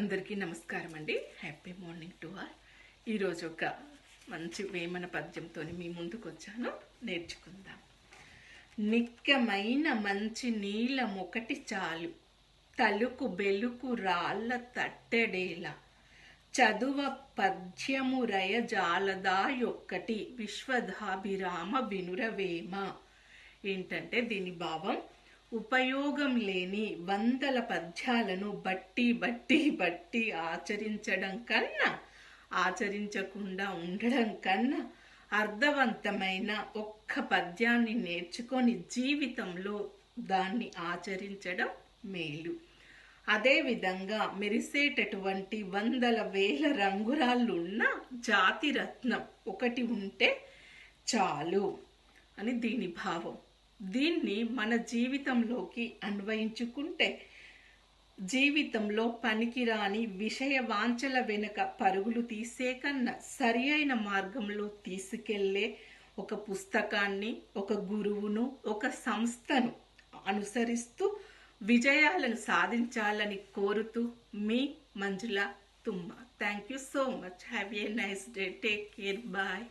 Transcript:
అందరికీ నమస్కారం అండి. హ్యాపీ మార్నింగ్ టు ఆల్ ఈరోజు ఒక మంచి వేమన పద్యంతో మీ ముందుకు వచ్చాను. నేర్చుకుందాం. నిక్కమైన మంచి నీలం ఒకటి చాలు. తలుకు బెలుకు రాళ్ళ తట్టెడేలా. చదువ పద్యము రయ జాలదాయొక్కటి విశ్వధాభిరామ వినురవేమ ఏంటంటే దీని భావం ఉపయోగం లేని వందల పద్యాలను బట్టి బట్టి బట్టి ఆచరించడం కన్నా ఆచరించకుండా ఉండడం కన్నా అర్థవంతమైన ఒక్క పద్యాన్ని నేర్చుకొని జీవితంలో దాన్ని ఆచరించడం మేలు. అదేవిధంగా మెరిసేటటువంటి వందల వేల రంగురాళ్ళున్న జాతి రత్నం ఒకటి ఉంటే చాలు అని దీని భావం. దీన్ని మన జీవితంలోకి అన్వయించుకుంటే జీవితంలో పనికిరాని విషయ వాంఛల వెనుక పరుగులు తీసే కన్నా సరి అయిన మార్గంలో తీసుకెళ్ళే ఒక పుస్తకాన్ని ఒక గురువును ఒక సంస్థను అనుసరిస్తూ విజయాలను సాధించాలని కోరుతూ మీ Manjula Tumma. Thank you so much have a nice day take care bye